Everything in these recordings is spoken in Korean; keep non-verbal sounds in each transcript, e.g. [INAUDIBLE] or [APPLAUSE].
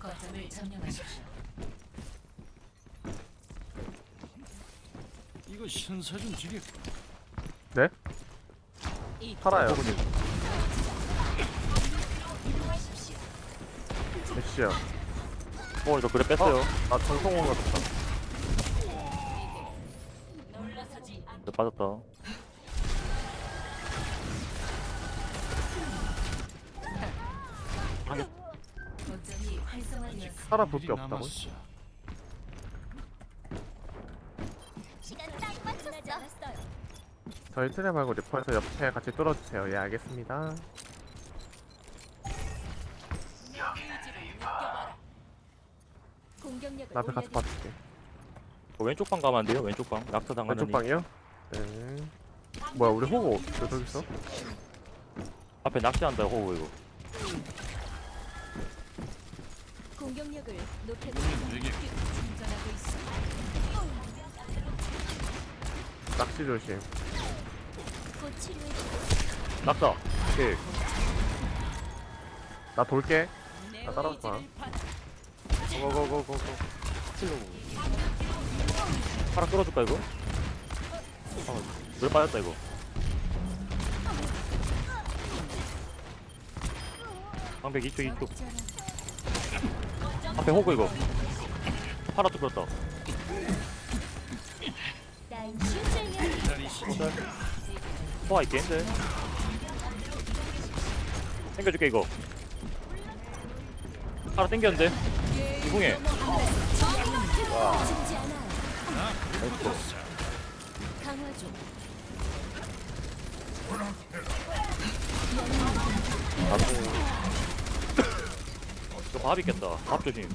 거점을 점령하십시오. 이거 신사 좀 지게 네? 팔아요. 몇시야? 어 이거 그래 뺐어요 나 전성원 같다. 놀라서지 않. 네, 빠졌다 거점 살아 볼게 일이 없다고? 저희 트레 말고 리퍼에서 옆에 같이 뚫어주세요. 예, 알겠습니다. 나 앞에 가서 올려드리- 봐줄게. 어, 왼쪽 방 가면 안 돼요 왼쪽 방 낙서 당하는 왼쪽 방이요? 네. 뭐야, 우리 호구 왜 저기 있어? 앞에 낚시한다 호구 이거 되게 충전하고 있어. 낚시 조심. 곧 치료해 낙사 오케이 나 돌게. 나 따라오지 마. 고고고고고. 파라 끌어줄까 이거? 아, 물 빠졌다 이거 방백 2초 2초 앞에 호구 이거 파라 실증이야. 기다리시지. 소화 있겠는데 땡겨줄게 이거 파라 땡겼는데 이궁에 중. 이거 밥 있겠다 밥 조심.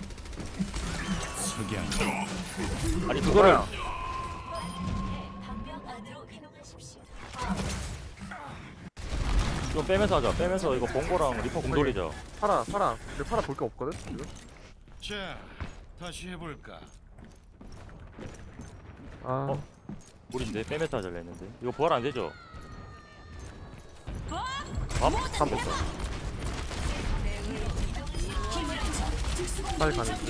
아니 그거를. 좀 빼면서 하자 빼면서 이거 봉고랑 리퍼 공 돌리자 파라, 파라. 우리 파라 볼게 없거든? 지금? 자, 다시 해볼까? 아, 어? 우린데 빼면서 하자 했는데 이거 부활 안 되죠? 밥? 한 번. 빨리 가는 중.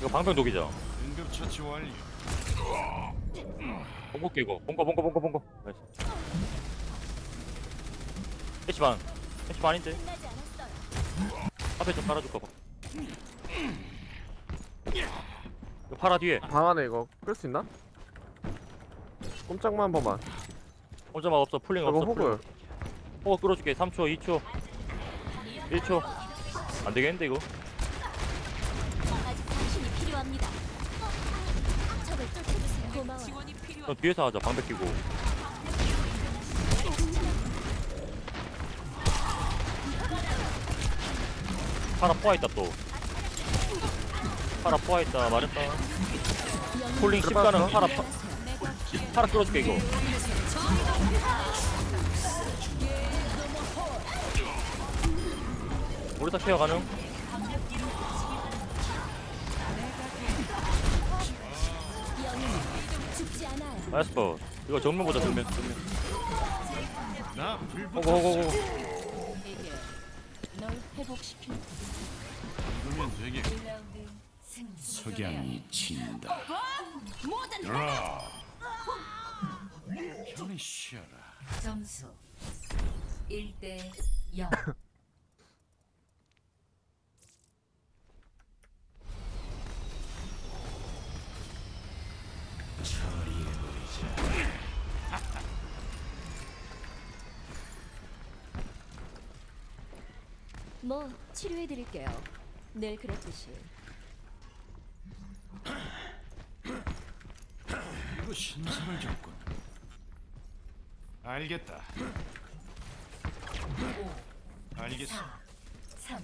이거 방병 독이자 응급 처치 완료. 봉고 깨고 봉고 봉고 봉고 봉고 나이스 해시 반 해시 반인데. 앞에 좀 깔아줄까 봐 이거 파라 뒤에 방 안에 이거 끌 수 있나? 꼼짝만 한 번만. 혼자만 없어 풀링 저거 없어 풀링. 호구. 호 구 끌어줄게. 3초 2초 1초. 안 되겠는데 이거. 그럼 뒤에서 하자. 방백 끼고. 파라 포화 있다 또. 파라 포화 있다. 말했다. 폴링 10가는 파라 파, 파라 끌어줄게 이거 우리 다 케어 가능? 나이스 컷 이거 정면 보자 정면 정면 이게 널 회복시킬 그러면 되게 1라운드 승리. 석양이 친다. 라. 편히 쉬어라. 점수 1대 0. [LAUGHS] 뭐 치료해 드릴게요. 늘 그렇듯이. 이거 신상을 줬군. 알겠다. 5, 알겠어. 4, 3,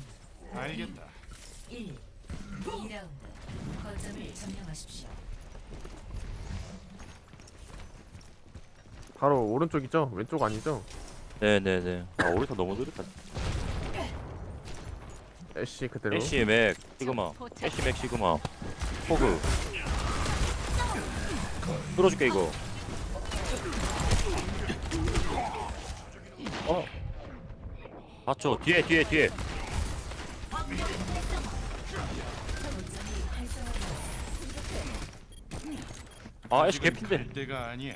알겠다. 1. 2라운드. 거점을 점령하십시오. 바로 오른쪽 이죠? 왼쪽 아니죠? 네네네 아 우리 다 너무 느렸다 애쉬 그대로. 애쉬 맥 시그마. 애쉬 맥 시그마. 호그. 끌어줄게 이거. 어. 4초 뒤에 뒤에 뒤에. 아 애쉬 개핀데. 갈 때가 아니야.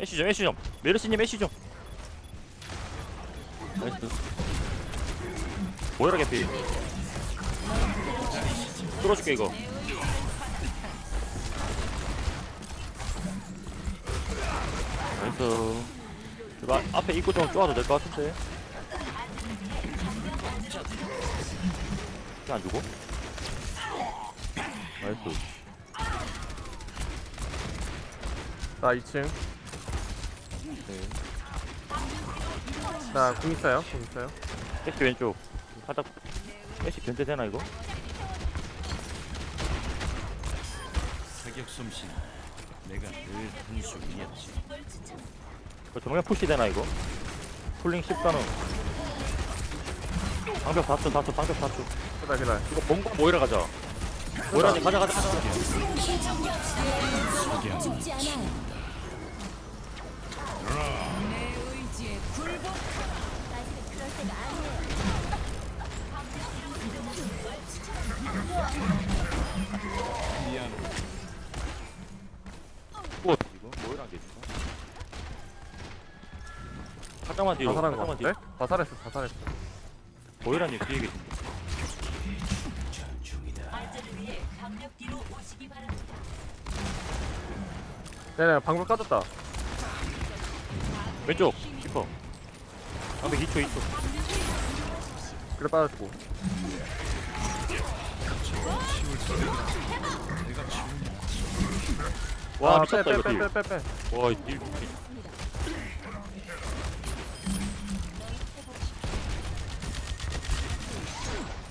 애쉬 좀 애쉬 좀. 메르시님 애쉬 좀. 나이스. 모여라 개피. 뚫어줄게 이거. 나이스. 앞- 앞에 입구 좀 쪼아도 될 것 같은데. 이게 안 주고? 나이스. 나 2층. 네. 나궁 있어요. 궁 있어요. 애쉬 왼쪽 살짝 애쉬 견제되나 이거? 사격 솜씨는 내가 늘 분수이었지. 이거 정면 푸시 되나 이거? 쿨링 10가능 방벽 4초 4초 방벽 4초 기다 기다. 이거 본거 모이러 가자 모이라니 가자 가자 가자 죽지 않아요. 미안. 뭐 이거 모이란 게 있어 살짝만 뒤로 자살한 거 살짝만 같은데? 뒤로 자살했어. 자살했어. 모이라님 뒤에 계신다 네네 방금 까졌다. 왼쪽 슈퍼 방벽 2초 2초 그래 빠졌고. 치우냐. 와 아, 미쳤다 빼, 이거 빼, 딜 빼, 빼, 빼. 와, 딜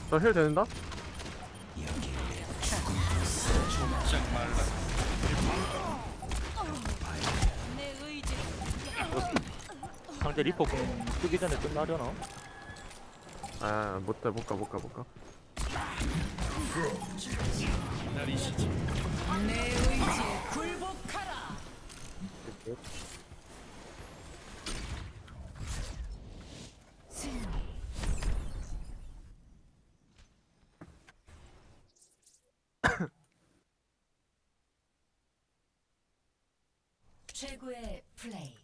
저힐 되는다? 상대 리퍼 공 쓰기 전에 끝나려나? 아, 못 가, 못 가, 못 가, 못 가. 기다리시지. 최고의 플레이.